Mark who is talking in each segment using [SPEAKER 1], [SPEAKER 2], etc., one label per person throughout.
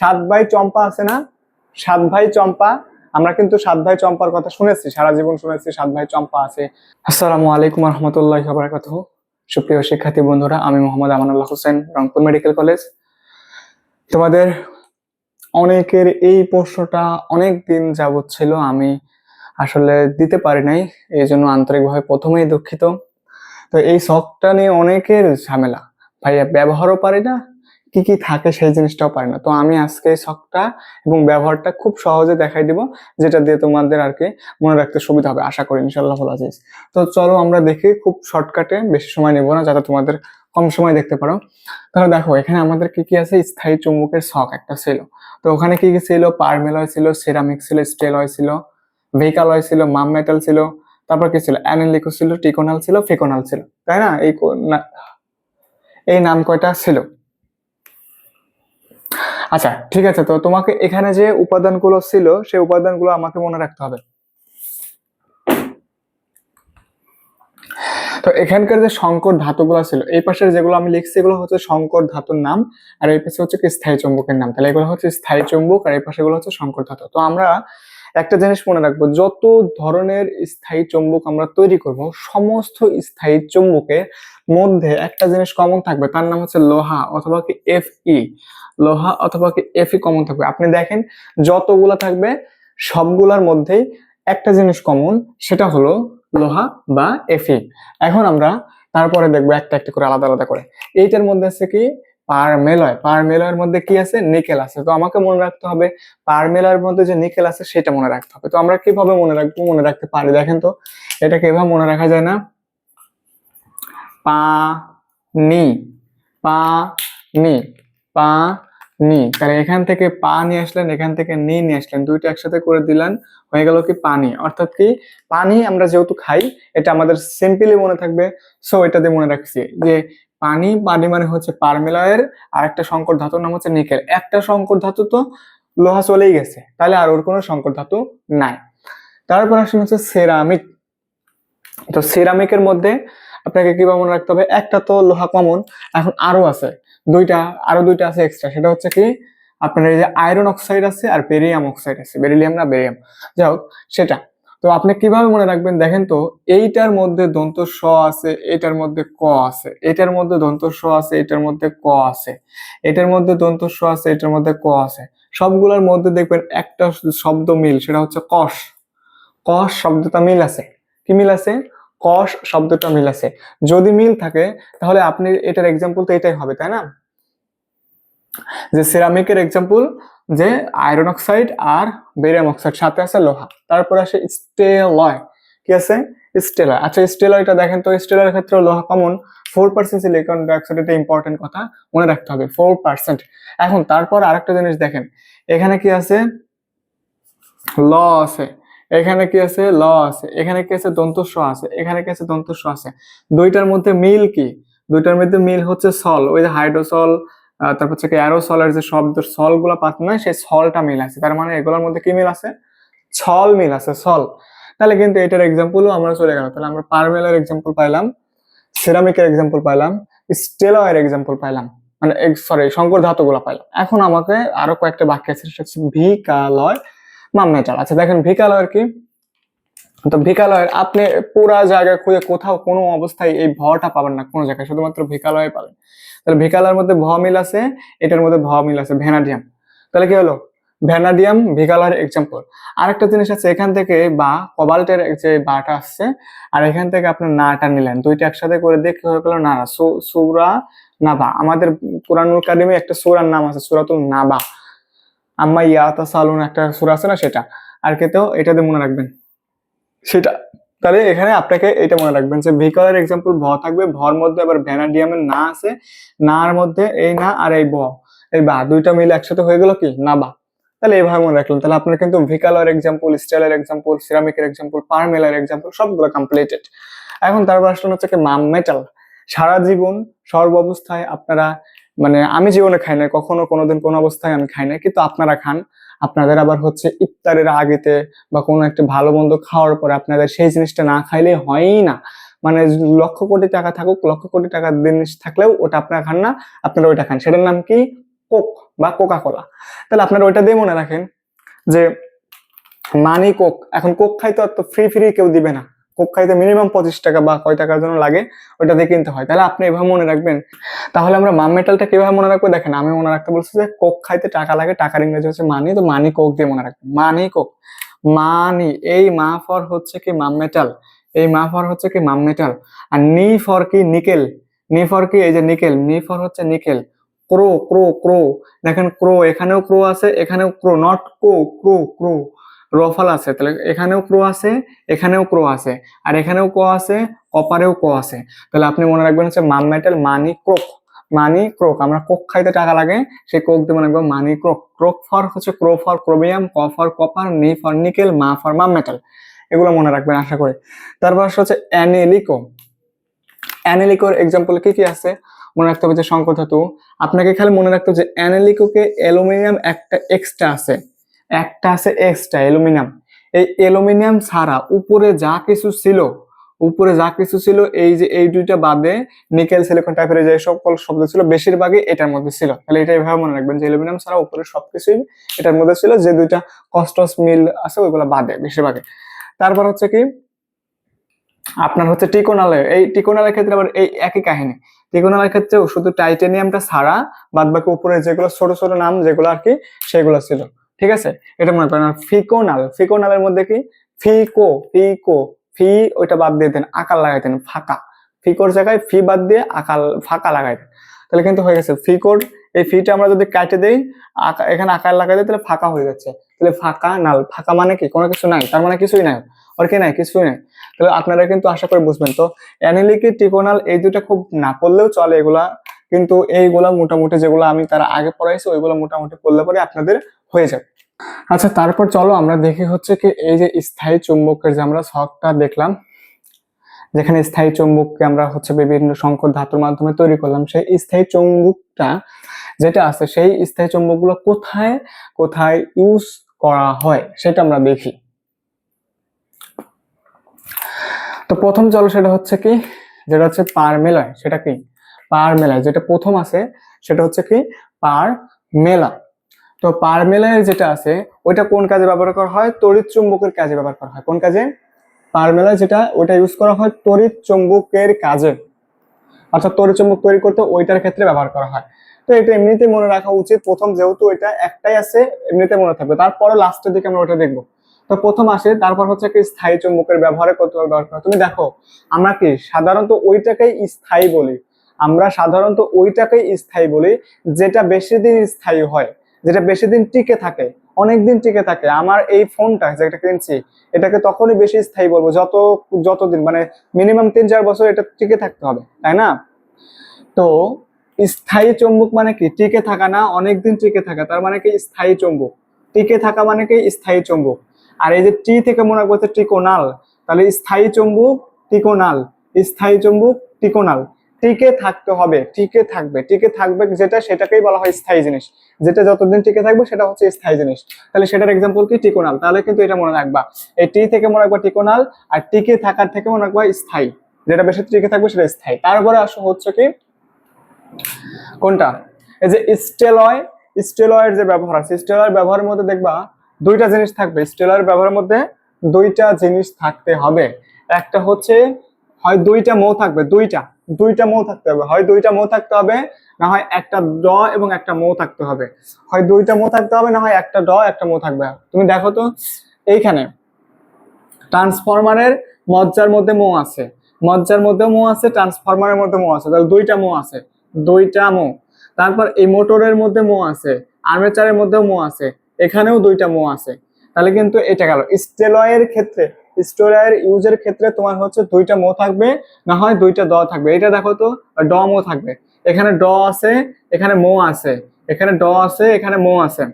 [SPEAKER 1] সাত ভাই চম্পা আছে না? সাত ভাই চম্পা। আমরা কিন্তু সাত ভাই চম্পার কথা শুনেছি, সারা জীবন শুনেছি সাত ভাই চম্পা আছে। আসসালামু আলাইকুম রহমতুল্লাহ বারাকাত সুপ্রিয় শিক্ষার্থী বন্ধুরা, আমি মোহাম্মদ আমানুল্লাহ হোসেন, রংপুর মেডিকেল কলেজ। তোমাদের অনেকের এই প্রশ্নটা অনেক দিন যাবৎ ছিল, আমি আসলে দিতে পারি নাই, এই জন্য আন্তরিকভাবে প্রথমেই দুঃখিত। তো এই শখটা নিয়ে অনেকের ঝামেলা। ভাইয়া, ব্যবহারও পারি না কি কি থাকে সেই জিনিসটাও পারি না। তো আমি আজকে শখটা এবং ব্যবহারটা খুব সহজে দেখাই দিব, যেটা দিয়ে তোমাদের আর কি মনে রাখতে সুবিধা হবে। আশা করি ইনশাল্লাহ ভালো আজিজ তো চলো আমরা দেখি, খুব শর্টকাটে বেশি সময় নেব না, যাতে তোমাদের কম সময় দেখতে পারো। তাহলে দেখো, এখানে আমাদের কি কি আছে? স্থায়ী চুম্বকের শখ একটা ছিল। তো ওখানে কি কি ছিল? পারমেলয় ছিল সেরামিক ছিল স্টেলয় ছিল ভেহিকালয় ছিল মাম মেটাল ছিল, তারপর কি ছিল? অ্যানেলিকো ছিল টিকোনাল ছিল ফেকোনাল ছিল। তাই না? এই এই নাম কয়টা ছিল? আচ্ছা ঠিক আছে, তো তোমাকে এখানে যে উপাদানগুলো ছিল, সেই উপাদানগুলো আমাকে মনে রাখতে হবে। তো এখানকার যে সংকর ধাতুগুলো ছিল, এই পাশের যেগুলো আমি লিখছি, এগুলো হচ্ছে সংকর ধাতুর নাম, আর এই পাশে হচ্ছে স্থায়ী চুম্বকের নাম। তাহলে এগুলো হচ্ছে স্থায়ী চুম্বক, আর এই পাশে এগুলো হচ্ছে সংকর ধাতু। তো আমরা একটা জিনিস মনে রাখব, যত ধরনের স্থায়ী চুম্বক আমরা তৈরি করব, সমস্ত স্থায়ী চুম্বকের মধ্যে একটা জিনিস কমন থাকবে, তার নাম হচ্ছে লোহা, অথবা কি এফ ই লোহা অথবা এফ কমন থাকবে। আপনি দেখেন, যতগুলা থাকবে, সবগুলার মধ্যেই একটা জিনিস কমন সেটা হলো লোহা বা এফি এখন আমরা তারপরে দেখব একটা একটা করে আলাদা আলাদা করে। এইটার মধ্যে আছে কি? পারমেলয় পারমেলয়ের মধ্যে কি আছে? নিকেল আছে। তো আমাকে মনে রাখতে হবে পারমেলয়ের মধ্যে যে নিকেল আছে, সেটা মনে রাখতে হবে। তো আমরা কীভাবে মনে রাখব, মনে রাখতে পারি? দেখেন তো এটা কীভাবে মনে রাখা যায় না। পা নি। পা নি। পা নি। তাহলে এখান থেকে পা নিয়ে আসলেন, এখান থেকে নি নিয়ে আসলেন, দুইটা একসাথে করে দিলেন, হয়ে গেল কি পানি। অর্থাৎ কি পানি আমরা যেহেতু খাই, এটা আমাদের সিম্পলি মনে থাকবে সো এটা দিয়ে মনে রাখছি যে পানি পানি মানে হচ্ছে পারমেলয়ের আর একটা সংকর ধাতুর নাম হচ্ছে নিকেল। একটা সংকর ধাতু তো লোহা চলেই গেছে, তাহলে আর ওর কোনো সংকর ধাতু নাই। তারপর আসলে হচ্ছে সেরামিক। তো সেরামিকের মধ্যে আপনাকে কীভাবে মনে রাখতে হবে, একটা তো লোহা কমন, এখন আরও আছে। দুইটা, আরও দুইটা আছে এক্সট্রা সেটা হচ্ছে কি, আপনার এই যে আয়রন অক্সাইড আছে আর বেরিয়াম অক্সাইড আছে। বেরিলিয়াম না বেরিয়াম যাই হোক, সেটা। তো আপনি কীভাবে মনে রাখবেন? দেখেন তো, এইটার মধ্যে দন্ত স আছে, এটার মধ্যে ক আছে। এটার মধ্যে দন্ত স আছে, এটার মধ্যে ক আছে। এটার মধ্যে দন্ত স আছে, এটার মধ্যে ক আছে। সবগুলোর মধ্যে দেখবেন একটা শব্দ মিল, সেটা হচ্ছে কষ। কষ শব্দটা মিল আছে। কি মিল আছে? কষ শব্দটা মিল আছে। যদি মিল থাকে, তাহলে আপনি এটার এক্সাম্পল তো এটাই হবে, তাই না? যে সিরামিকের এক্সাম্পল যে আয়রন অক্সাইড আর বেরিয়াম অক্সাইড সাথে আছে লোহা। তারপর আসে স্টেলয় কি আছে? স্টেলয় আচ্ছা স্টেলয়টা দেখেন তো স্টেলয়ের ক্ষেত্রে লোহা common four percent silicon dioxide এটা ইম্পর্টেন্ট কথা, মনে রাখতে হবে ফোর পার্সেন্ট এখন তারপর আরেকটা জিনিস দেখেন। এখানে কি আছে? ল আছে। এখানে কি আছে? ল আছে। এখানে কি আছে? দন্তস্ব আছে। এখানে কি আছে? দন্তস্ব আছে। দুইটার মধ্যে মিল কি? দুইটার মধ্যে মিল হচ্ছে সল। ওই যে হাইড্রোসল তারপর হচ্ছে অ্যারোসলের যে শব্দ সলগুলা পাত না, সেই সলটা মিল আছে। তার মানে এগুলোর মধ্যে কি মিল আছে? ছল মিল আছে, সল। তাহলে কিন্তু এটার এক্সাম্পলও আমরা চলে গেল তাহলে আমরা পারমেলের এক্সাম্পল পাইলাম সিরামিকের এক্সাম্পল পাইলাম স্টেলয়ের এক্সাম্পল পাইলাম মানে সরি শঙ্কর ধাতুগুলো পাইলাম। এখন আমাকে আরও কয়েকটা বাক্য আছে, সেটা হচ্ছে ভিকালয় মাম মেটাল আচ্ছা দেখেন ভিকালয়ের কি? তো ভিকালয়ের আপনি পুরা জায়গায় খুঁজে কোথাও কোনো অবস্থায় এই ভটা পাবেন না, কোনো জায়গায়, শুধুমাত্র ভিকালয়ে পাবেন। তাহলে ভিকালয়ের মধ্যে ভ মিল আছে, এটার মধ্যে ভ মিল আছে, ভ্যানাডিয়াম। তাহলে কি হলো? ভ্যানাডিয়াম, ভিকালয়ের এক্সাম্পল আরেকটা জিনিস আছে, এখান থেকে বা, কবাল্টের যে বাটা আসছে, আর এখান থেকে আপনার নাটা নিলেন। দুইটা একসাথে করে দিয়ে কি হয়ে গেল না সুরা নাবা। আমাদের কোরআনুল কারিমে একটা সুরার নাম আছে, সুরাতুল নাবা। আম্মা ইয়াতা সালুন একটা সুরা আছে না সেটা? আর কেতেও এটা দিয়ে মনে রাখবেন। সেটা, তাহলে এখানে আপনাকে এটা মনে রাখবেন যে ভিকলের এক্সাম্পল ভ থাকবে ভর মধ্যে আবার ভ্যানাডিয়ামের না আছে নার মধ্যে এই না আর এই ব। এই বা, দুইটা মিলে একসাথে হয়ে গেল কি? না বা। তাহলে এইভাবে মনে রাখলেন। তাহলে আপনার কিন্তু ভিকালের এক্সাম্পল স্টাইলের এক্সাম্পল সিরামিকের এক্সাম্পল পারমেলার এক্সাম্পল সবগুলো কমপ্লিটেড এখন তারপর আসলে হচ্ছে কি মাম মেটাল সারা জীবন সর্ব অবস্থায় আপনারা মানে আমি জীবনে খাই না কখনো কোনোদিন কোনো অবস্থায় আমি খাই না কিন্তু আপনারা খান। আপনাদের আবার হচ্ছে ইফতারের আগেতে বা কোনো একটা ভালো মন্দ খাওয়ার পরে আপনাদের সেই জিনিসটা না খাইলে হয়ই না। মানে লক্ষ কোটি টাকা থাকুক, লক্ষ কোটি টাকার জিনিস থাকলেও ওটা আপনারা খান না, আপনারা ওইটা খান। সেটার নাম কি? কোক বা কোকা কোলা তাহলে আপনারা ওইটা দিয়ে মনে রাখেন যে মানি কোক। এখন কোক খাইতে অত ফ্রি ফ্রি কেউ দিবে না। কোক খাইতে মিনিমাম পঁচিশ টাকা বা কয় টাকার জন্য লাগে, ওইটা দিয়ে কিনতে হয়। তাহলে আপনি এভাবে মনে রাখবেন। তাহলে আমরা মাম মেটালটা কীভাবে মনে রাখব? দেখেন, আমি মনে রাখতে বলছি যে কোক খাইতে টাকা লাগে, টাকার ইংরেজি হচ্ছে মানি তো মানি কোক দিয়ে মনে রাখবেন। মানি কোক মানি এই মা ফর হচ্ছে কি মাম মেটাল? এই মা ফর হচ্ছে কি মাম মেটাল? আর নি ফর কি নিকেল? নি ফর কি, এই যে নিকেল, নি ফর হচ্ছে নিকেল। ক্রো ক্রো ক্রো। দেখেন, ক্রো, এখানেও ক্রো আছে, এখানেও ক্রো নট ক্রো ক্রো ক্রো। রফাল আছে, তাহলে এখানেও ক্রো আছে, এখানেও ক্রো আছে, আর এখানেও ক আছে, কপারেও ক আছে। তাহলে আপনি মনে রাখবেন হচ্ছে মাম মেটাল মানি ক্রোক মানি ক্রোক, আমরা কোক খাইতে টাকা লাগে, সেই কোক দিয়ে মনে রাখবেন মানি ক্রোক। ক্রোক ফর হচ্ছে ক্রো ফর ক্রোমিয়াম ক ফর কপার, নি ফর নিকেল, মা ফর মাম মেটাল এগুলো মনে রাখবেন, আশা করি। তারপর হচ্ছে অ্যানেলিকো। অ্যানেলিকোর এক্সাম্পল কি কি আছে? মনে রাখতে হবে যে সংকট ধাতু, আপনাকে খালি মনে রাখতে হবে যে অ্যানেলিকোকে অ্যালুমিনিয়াম একটা এক্সট্রা আছে। একটা আছে এক্সট্রা অ্যালুমিনিয়াম এই অ্যালুমিনিয়াম ছাড়া উপরে যা কিছু ছিল, উপরে যা কিছু ছিল, এই যে এই দুইটা বাদে নিকেল সিলিকন টাইপের যে সকল শব্দ ছিল, বেশিরভাগই এটার মধ্যে ছিল। তাহলে এটা এভাবে মনে রাখবেন যে অ্যালুমিনিয়াম ছাড়া উপরে সবকিছুই এটার মধ্যে ছিল, যে দুইটা কস্টস মিল আছে, ওইগুলো বাদে বেশিরভাগে তারপর হচ্ছে কি, আপনার হচ্ছে টিকোনালের এই টিকোনালের ক্ষেত্রে আবার এই একই কাহিনী। টিকোনালের ক্ষেত্রেও শুধু টাইটেনিয়ামটা ছাড়া বাদ বাকি উপরে যেগুলো ছোট ছোট নাম যেগুলো আর কি, সেগুলো ছিল। ঠিক আছে? এটা মনে করেন ফিকোনাল, ফিকোনালের মধ্যে কি? ফিকো ফিকো, ফি ওইটা বাদ দিয়ে দেন, আকার লাগাই দেন, ফাঁকা। ফিকোর জায়গায় ফি বাদ দিয়ে আকাল, ফাঁকা লাগাইতেন তাহলে কিন্তু হয়ে গেছে, ফিকোর এই ফিটা আমরা যদি কাটে দেই এখানে আকার লাগাই দিই, তাহলে ফাঁকা হয়ে যাচ্ছে। তাহলে ফাঁকা নাল, ফাঁকা মানে কি? কোনো কিছু নাই, তার মানে কিছুই নাই আর কি নাই? কিছুই নাই। তাহলে আপনারা কিন্তু আশা করে বুঝবেন, তো অ্যানিলিকি, টিকোনাল এই দুটো খুব না পড়লেও চলে এগুলা, কিন্তু এইগুলা মোটামুটি যেগুলো আমি তারা আগে পড়াইছি, ওইগুলো মোটামুটি পড়লে পরে আপনাদের হয়ে যাবে। আচ্ছা তারপর চলো আমরা দেখি হচ্ছে কি এই যে স্থায়ী চুম্বকের যে আমরা শখটা দেখলাম, যেখানে স্থায়ী চুম্বককে আমরা হচ্ছে বিভিন্ন সংকট ধাতুর মাধ্যমে তৈরি করলাম, সেই স্থায়ী চুম্বকটা যেটা আছে, সেই স্থায়ী চুম্বকগুলো কোথায় কোথায় ইউজ করা হয় সেটা আমরা দেখি। তো প্রথম চলো সেটা হচ্ছে কি, যেটা হচ্ছে পার মেলায়, সেটা কি? পার মেলায়, যেটা প্রথম আছে, সেটা হচ্ছে কি পার মেলা। তো পার মেলায় যেটা আছে, ওইটা কোন কাজে ব্যবহার করা হয়? তড়িৎ চুম্বকের কাজে ব্যবহার করা হয়। কোন কাজে? পার মেলায় যেটা, ওইটা ইউজ করা হয় তড়িৎ চুম্বকের কাজে। অর্থাৎ তড়িৎ চুম্বক তৈরি করতে ওইটার ক্ষেত্রে ব্যবহার করা হয়। তো এটা এমনিতে মনে রাখা উচিত। প্রথম যেহেতু এটা একটাই আছে, এমনিতে মনে থাকবে। তারপরে লাস্টের দিকে আমরা ওটা দেখব। তো প্রথম আসে, তারপর হচ্ছে কি স্থায়ী চুম্বকের ব্যবহারে কত ব্যবহার করা তুমি দেখো, আমরা কি সাধারণত ওইটাকেই স্থায়ী বলি? আমরা সাধারণত ওইটাকেই স্থায়ী বলি, যেটা বেশি দিন স্থায়ী হয়। যেটা বেশি দিন টিকে থাকে অনেক দিন টিকে থাকে। আমার এই ফোনটা যেটা কিনছি এটাকে তখনই বেশি স্থায়ী বলব, যত, যতদিন মানে মিনিমাম তিন চার বছর এটা টিকে থাকতে হবে, তাই না? তো স্থায়ী চুম্বক মানে কি? টিকে থাকা না অনেক দিন টিকে থাকা, তার মানে কি স্থায়ী চুম্বক। টিকে থাকা মানে কি স্থায়ী চুম্বক। আর এই যে টি থেকে মনে হচ্ছে টিকোনাল, তাহলে স্থায়ী চুম্বক টিকোনাল, স্থায়ী চুম্বক টিকোনাল। টিকে থাকতে হবে, টিকে থাকবে টিকে থাকবে যেটা সেটাকেই বলা হয় স্থায়ী জিনিস। যেটা যতদিন টিকে থাকবে সেটা হচ্ছে স্থায়ী জিনিস। তাহলে সেটার এক্সাম্পল কি? টিকোনাল তাহলে কিন্তু এটা মনে রাখবা। এই টি থেকে মনে রাখবা টিকোনাল আর টিকে থাকার থেকে মনে রাখবা স্থায়ী। যেটা বেশি টিকে থাকবে সেটা স্থায়ী। তারপরে আসো হচ্ছে কি? কোনটা? এই যে স্টেলয়, স্টেলয়ের যে ব্যবহার আছে, স্টেলয়ের ব্যবহারের মধ্যে দেখবা দুইটা জিনিস থাকবে। স্টেলয়ের ব্যবহারের মধ্যে দুইটা জিনিস থাকতে হবে। একটা হচ্ছে হয় দুইটা মৌ থাকবে, দুইটা। দুইটা মৌ থাকতে হবে। হয় দুইটা মৌ থাকতে হবে, না হয় একটা ড এবং একটা মৌ থাকতে হবে। হয় দুইটা মৌ থাকতে হবে, না হয় একটা ড, একটা মৌ থাকবে। তুমি দেখো তো, এইখানে ট্রান্সফরমারের মজ্জার মধ্যে মৌ আছে। মজ্জার মধ্যে মৌ আছে ট্রান্সফরমারের মধ্যে মৌ আছে। তাহলে দুইটা মৌ আছে। দুইটা মৌ। তারপর এই মোটরের মধ্যে মৌ আছে আর্মেচারের মধ্যেও মৌ আছে। এখানেও দুইটা মৌ আছে। তাহলে কিন্তু এটা গেল। স্টেলয়ের ক্ষেত্রে স্টেলয়ের ইউজের ক্ষেত্রে তোমার হচ্ছে দুইটা মো থাকবে, না হয় দুইটা দ থাকবে। এটা দেখো তো, ড মো থাকবে। এখানে ড আছে, এখানে মো আছে। এখানে ড আছে, এখানে মো আছে।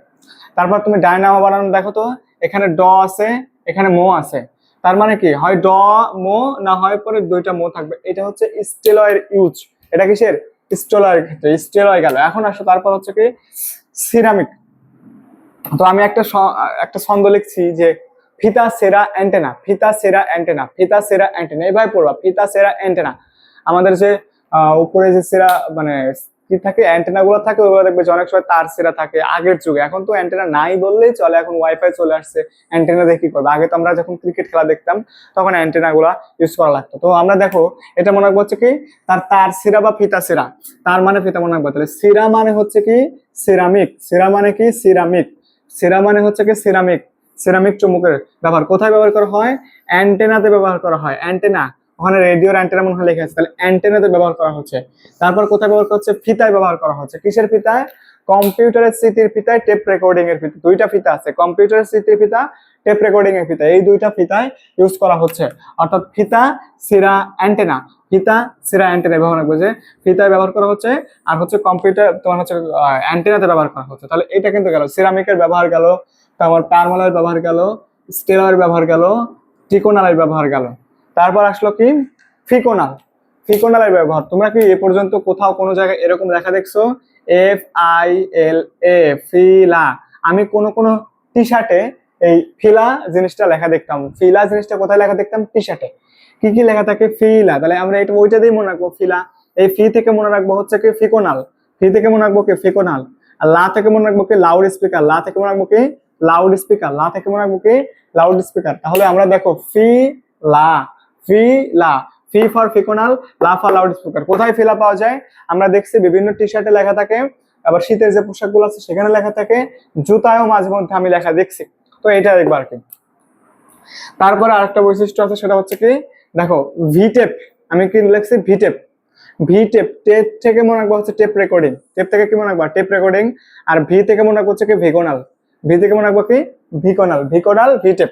[SPEAKER 1] তারপর তুমি ডায়নামো বানানো দেখো তো, এখানে ড আছে, এখানে মো আছে। তার মানে কি? হয় ড মো না হয় পরে দুইটা মো থাকবে। এটা হচ্ছে স্টেলয়ের ইউজ। এটা কিসের? স্টেলয়ের ক্ষেত্রে। স্টেলয় গেল। এখন আসো, তারপর হচ্ছে কি সিরামিক তো আমি একটা একটা ছন্দ লিখছি যে ফিতা, সেরা অ্যান্টেনা ফিতা, সেরা অ্যান্টেনা ফিতা, সেরা অ্যান্টেনা এভাবে পড়বা, ফিতা, সেরা অ্যান্টেনা আমাদের যে উপরে যে সেরা মানে কি থাকে অ্যান্টেনা গুলো থাকে, ওগুলো দেখবে অনেক সময় তার সেরা থাকে, আগের যুগে। এখন তো অ্যান্টেনা নাই বললেই চলে, এখন ওয়াইফাই চলে আসছে অ্যান্টেনা দিয়ে কি করবে? আগে তো আমরা যখন ক্রিকেট খেলা দেখতাম, তখন অ্যান্টেনা গুলা ইউজ করা লাগতো। তো আমরা দেখো, এটা মনে হচ্ছে কি, তার তার সেরা বা ফিতা সেরা। তার মানে ফিতা মনে রাখব। সিরা মানে হচ্ছে কি সিরামিক সেরা মানে কি সিরামিক সেরা মানে হচ্ছে কি সিরামিক সিরামিক চুম্বকের ব্যবহার। কোথায় ব্যবহার করা হয়? অ্যান্টেনাতে ব্যবহার করা হয়। অ্যান্টেনা ওখানে রেডিওর অ্যান্টেনা মনে হয় লেখা আছে। তাহলে অ্যান্টেনাতে ব্যবহার করা হচ্ছে। তারপর কোথায় ব্যবহার করা হচ্ছে? ফিতায় ব্যবহার করা হচ্ছে। কিসের ফিতায়? কম্পিউটারের স্মৃতির ফিতায় টেপ রেকর্ডিং এর ফিতা। দুইটা ফিতা আছে। কম্পিউটারের স্মৃতির ফিতা টেপ রেকর্ডিং এর ফিতা। এই দুইটা ফিতায় ইউজ করা হচ্ছে। অর্থাৎ ফিতা, সিরা অ্যান্টেনা ফিতা, সিরা অ্যান্টেনা ব্যবহার করবে যে ফিতায় ব্যবহার করা হচ্ছে আর হচ্ছে কম্পিউটার তোমার হচ্ছে অ্যান্টেনাতে ব্যবহার করা হচ্ছে। তাহলে এটা কিন্তু গেল। সিরামিকের ব্যবহার গেল। তারপর পারমালের ব্যবহার গেল স্টেলার ব্যবহার গেল টিকোনালের ব্যবহার গেল। তারপর আসলো কি? ফিকোনাল ফিকোনালের ব্যবহার। তোমরা কি এ পর্যন্ত কোথাও কোনো জায়গায় এরকম লেখা দেখছ? এফ আই এল এ ফিলা আমি কোন কোন টি শার্টে এই ফিলা জিনিসটা লেখা দেখতাম। ফিলা জিনিসটা কোথায় লেখা দেখতাম? টি শার্টে কি কি লেখা থাকে? ফিলা তাহলে আমরা এটা ওইটা দিয়ে মনে রাখব ফিলা এই ফি থেকে মনে রাখব হচ্ছে কি ফিকোনাল ফি থেকে মনে রাখব কি ফিকোনাল আর লা থেকে মনে রাখব কি লাউড স্পিকার লা থেকে মনে রাখব কি লাউড স্পিকার লা থেকে মনে রাখব কি? লাউড স্পিকার তাহলে আমরা দেখো, ফি, লা। ফি লা। ফি ফর ফিকোনাল, লা ফর লাউড স্পিকার কোথায় ফিলা পাওয়া যায়? আমরা দেখছি বিভিন্ন টি শার্টে লেখা থাকে। আবার শীতের যে পোশাকগুলো আছে, সেখানে লেখা থাকে। জুতায়ও মাঝে মধ্যে আমি লেখা দেখছি। তো এটা দেখব আর কি। তারপরে আরেকটা বৈশিষ্ট্য আছে, সেটা হচ্ছে কি? দেখো ভিটেপ আমি কি লিখছি? ভিটেপ ভিটেপ টেপ টেপ থেকে মনে রাখব হচ্ছে টেপ রেকর্ডিং টেপ থেকে কি মনে রাখব? টেপ রেকর্ডিং আর ভি থেকে মনে রাখব হচ্ছে কি? ভিকোনাল ভি থেকে মনে রাখব কি? ভিকোনাল ভিকোনাল ভিটেপ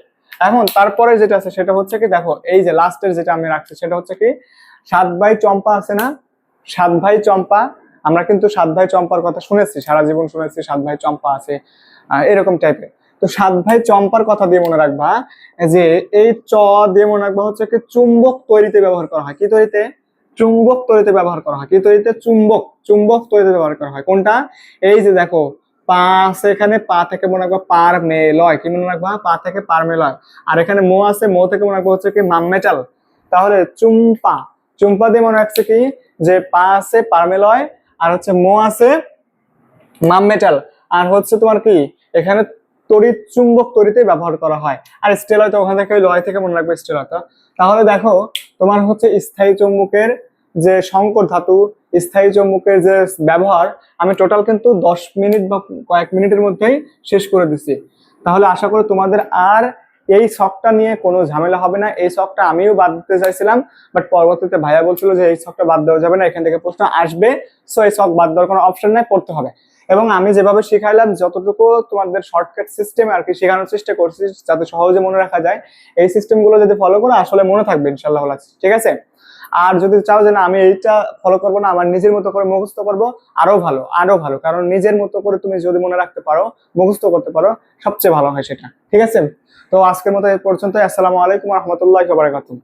[SPEAKER 1] এখন তারপরে যেটা আছে সেটা হচ্ছে কি, দেখো, এই যে লাস্টের যেটা আমি রাখছি, সেটা হচ্ছে কি, সাত ভাই চম্পা আছে না? সাত ভাই চম্পা, আমরা কিন্তু সাত ভাই চম্পার কথা শুনেছি, সারা জীবন শুনেছি, সাত ভাই চম্পা আছে এরকম টাইপের তো সাত ভাই চম্পার কথা দিয়ে মনে রাখবা, যে এই চ দিয়ে মনে রাখবা হচ্ছে কি, চুম্বক তৈরিতে ব্যবহার করা হয়। কি তৈরিতে? চুম্বক তৈরিতে ব্যবহার করা হয়। কি তৈরিতে? চুম্বক চুম্বক তৈরিতে ব্যবহার করা হয়। কোনটা? এই যে দেখো পা আছে এখানে, পা থেকে মনে রাখবা পার মেলয় কি মনে রাখবা? পা থেকে পার মেলয় আর এখানে মো আছে, মো থেকে মনে রাখব হচ্ছে কি মাম মেটাল তাহলে চুম্পা। চুম্পা দিয়ে মনে রাখছে কি? যে পা আছে পারমেলয়, আর হচ্ছে মো আছে মাম মেটাল আর হচ্ছে তোমার কি? এখানে তড়িৎ চুম্বক তড়িতে ব্যবহার করা হয়। আর স্টেলয় তো ওখান থেকে লয় থেকে মনে রাখবে স্টেলয়টা তাহলে দেখো, তোমার হচ্ছে স্থায়ী চুম্বকের যে সংকর ধাতু স্থায়ী চুম্বকের যে ব্যবহার, আমি টোটাল কিন্তু দশ মিনিট বা কয়েক মিনিটের মধ্যেই শেষ করে দিছি। তাহলে আশা করি তোমাদের আর এই শখটা নিয়ে কোনো ঝামেলা হবে না। এই শখটা আমিও বাদ দিতে চাইছিলাম বাট পরবর্তীতে ভাইয়া বলছিল যে, এই শখটা বাদ দেওয়া যাবে না, এখান থেকে প্রশ্ন আসবে সো এই শখ বাদ দেওয়ার কোনো অপশন নাই, পড়তে হবে। এবং আমি যেভাবে শিখাইলাম, যতটুকু তোমাদের শর্টকাট সিস্টেম আর কি শেখানোর চেষ্টা করছি, যাতে সহজে মনে রাখা যায়, এই সিস্টেমগুলো যদি ফলো করো, আসলে মনে থাকবে ইনশাল্লাহ ঠিক আছে? আর যদি চাও যে না, আমি এইটা ফলো করব না, আমার নিজের মতো করে মুখস্থ করব, আরও ভালো আরও ভালো। কারণ নিজের মতো করে তুমি যদি মনে রাখতে পারো, মুখস্থ করতে পারো, সবচেয়ে ভালো হয় সেটা। ঠিক আছে? তো আজকের মতো এই পর্যন্ত আসসালামু আলাইকুম রহমতুল্লাহ বারাকাতুহ।